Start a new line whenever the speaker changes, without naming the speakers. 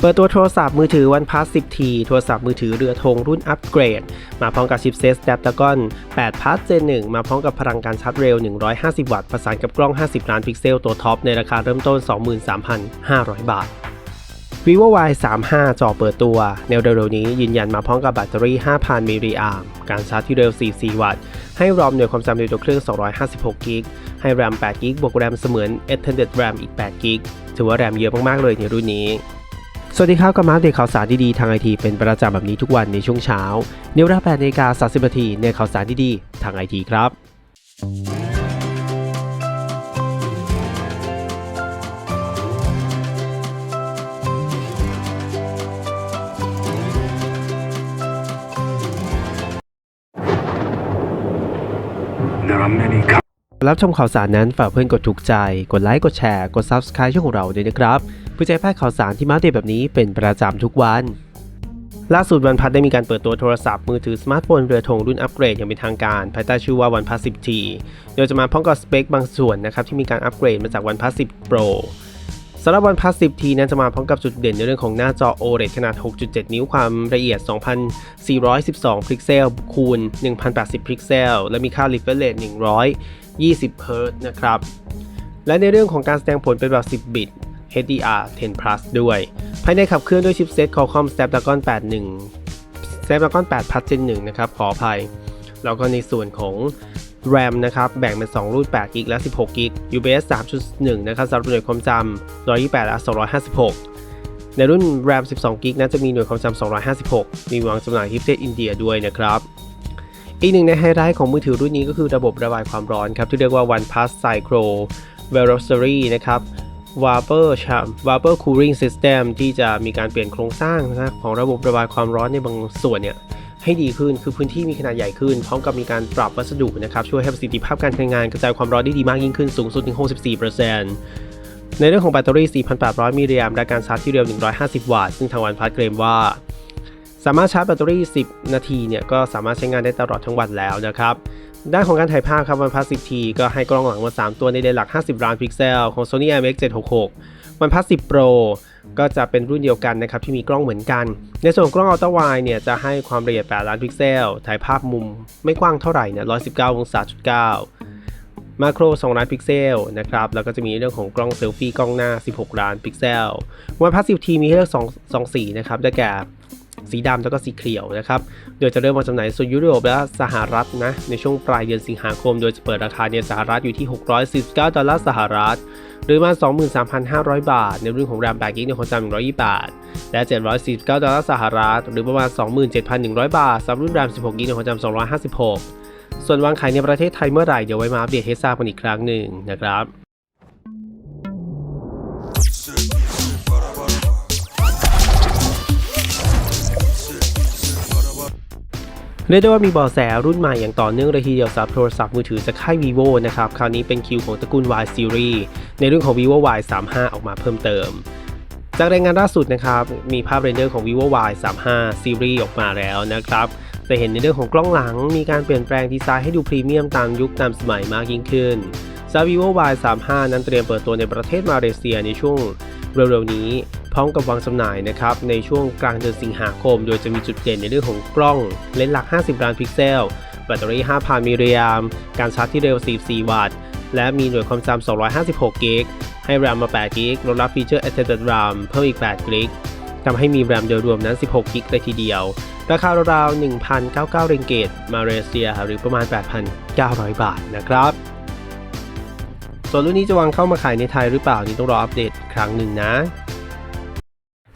เปิดตัวโทรศัพท์มือถือ OnePlus 10T โทรศัพท์มือถือเรือธงรุ่นอัปเกรด มาพร้อมกับชิปเซต Snapdragon 8 Plus Gen 1 มาพร้อมกับพลังการชาร์จเร็ว 150 วัตต์ ประสานกับกล้อง 50 ล้านพิกเซลตัวท็อป ในราคาเริ่มต้น 23,500 บาท vivo y 3 5จอเปิดตัวในเร็วๆนี้ยืนยันมาพร้อมกับแบตเตอรี่ 5,000 มิลลิอมป์การชาร์จที่เร็ว 44 วัตต์ ให้รอมหน่วยความจำในตัวเครื่อง 256 กิก ให้แรม 8 กิก บวกแรมเสมือน extended RAM อีก 8 กิก ถือว่าแรมเยอะมากๆเลยในรุ่นนี้ สวัสดีครับกับมาอัปเดตข่าวสารดีๆทางไอทีเป็นประจำแบบนี้ทุกวันในช่วงเช้าในเวลา8นาฬิกา30นาทีในข่าวสารดีๆทางไอทีครับ
There are many co-
รับชมข่าวสารนั้นฝากเพื่อนกดถูกใจ กดไลค์ กดแชร์ กด Subscribe ช่องของเราด้วยนะครับ เพื่อจะให้พลาดข่าวสารที่มาเดตแบบนี้เป็นประจำทุกวันล่าสุดวันพัดได้มีการเปิดตัวโทรศัพท์มือถือสมาร์ทโฟนเรือธงรุ่นอัปเกรดอย่างเป็นทางการ ภายใต้ชื่อว่า OnePlus 10T โดยจะมาพร้อมกับสเปคบางส่วนนะครับที่มีการอัปเกรดมาจาก OnePlus 10 Pro สำหรับ OnePlus 10T นั้นจะมาพร้อมกับจุดเด่นในเรื่องของหน้าจอ OLED ขนาด 6.7 นิ้วความละเอียด 2,412 พิกเซลคูณ 1,080 พิกเซล และมีค่า refresh rate 120 Hz นะครับและในเรื่องของการแสดงผลเป็นแบบ 10 บิต HDR 10 Plus ด้วย ภายในขับเคลื่อนด้วยชิปเซต Qualcomm Snapdragon 81 Snapdragon 8 Plus Gen 1นะครับ ขออภัย แล้วก็ในส่วนของ RAM นะครับ แบ่งเป็น 2 รุ่น8 g b และ 16 g b UBS 3.1 นะครับสำหรับหน่วยความจำ128 และ 256 ในรุ่น RAM 12 g b นั้นจะมีหน่วยความจำ256 มีวางจำหน่ายที่ประเทศอินเดียด้วยนะครับอีกหนึ่งในไฮไลท์ของมือถือรุ่นนี้ก็คือระบบระบายความร้อนครับ ที่เรียกว่า OnePlus Cyclo Velocity นะครับ Vapor Cham- Vapor Cooling System ที่จะมีการเปลี่ยนโครงสร้างนะของระบบระบายความร้อนในบางส่วนเนี่ยให้ดีขึ้นคือพื้นที่มีขนาดใหญ่ขึ้น พร้อมกับมีการปรับวัสดุนะครับช่วยให้ประสิทธิภาพการใช้งานกระจายความร้อนได้ดีมากยิ่งขึ้นสูงสุดถึง 64%ในเรื่องของแบตเตอรี่ 4,800 มิลลิแอมป์และการชาร์จที่เร็ว 150 วัตต์ซึ่งทางวันพัดเคลมว่า สามารถชาร์จแบตเตอรี่ 10 นาทีเนี่ยก็สามารถใช้งานได้ตลอดทั้งวันแล้วนะครับ ด้านของการถ่ายภาพครับ OnePlus 10T ก็ให้กล้องหลังมา 3 ตัวในเลนส์หลัก 50 ล้านพิกเซล ของ Sony IMX 766 OnePlus 10 Pro ก็จะเป็นรุ่นเดียวกันนะครับที่มีกล้องเหมือนกัน ในส่วนของกล้อง Ultra Wide เนี่ยจะให้ความละเอียด 8 ล้านพิกเซล ถ่ายภาพมุมไม่กว้างเท่าไหร่เนี่ย119องศาจุด9มาโคร 2 ล้านพิกเซลนะครับ แล้วก็จะมีเรื่องของกล้องเซลฟี่กล้องหน้า 16 ล้านพิกเซล OnePlus 10T มีให้เลือก 2 2สีนะครับ ได้แก่ สีดำแล้วก็สีเขียวนะครับโดยจะเริ่มวางจำหน่ายในโซนยุโรปและสหรัฐนะในช่วงปลายเดือนสิงหาคม โดยจะเปิดราคาในสหรัฐอยู่ที่ 649 ดอลลาร์สหรัฐ หรือประมาณ23,500 บาท ในเรื่องของแรม8กิกในความจำ128และ 749 ดอลลาร์สหรัฐ หรือประมาณ 27,100 บาทสำหรับรุ่นแรม 16 กิกในความจำ256 ส่วนวางขายในประเทศไทยเมื่อไหร่เดี๋ยวไว้มาอัปเดตให้ทราบกันอีกครั้งหนึ่งนะครับ เรียกได้ว่ามีบาะแสรุ่นใหม่อย่างต่อเนื่องเลยทีเดียวสำหรับโทรศัพท์มือถือจากค่าย vivo นะครับ คราวนี้เป็นคิวของตระกูล Y series ในเรื่องของ vivo y 3 5ออกมาเพิ่มเติม จากรายงานล่าสุดนะครับ มีภาพเรนเดอร์ของ vivo y 3 5 series ออกมาแล้วนะครับจะเห็นในเรื่องของกล้องหลัง มีการเปลี่ยนแปลงดีไซน์ให้ดูพรีเมียมตามยุคตามสมัยมากยิ่งขึ้นสำหรับ vivo y 3 5นั้นเตรียมเปิดตัวในประเทศมาเลเซียในช่วงเร็วๆนี้ พร้อมกับวางจำหน่ายนะครับในช่วงกลางเดือนสิงหาคม โดยจะมีจุดเด่นในเรื่องของกล้องเลนส์หลัก 50 ล้านพิกเซล แบตเตอรี่ 5,000 มิลลิแอมการชาร์จที่เร็ว 44 วัตต์ และมีหน่วยความจำ 256 กิก ให้ RAM มา 8 กิกรองรับฟีเจอร์ Extended RAM เพิ่มอีก 8 กิกทำให้มี RAM โดยรวมนั้น 16 กิกเลยทีเดียว ราคาราวๆ1,099เริงเกต มาเลเซีย หรือประมาณ 8,900 บาทนะครับส่วนรุ่นนี้จะวางเข้ามาขายในไทยหรือเปล่านี่ต้องรออัปเดตครั้งหนึ่งนะ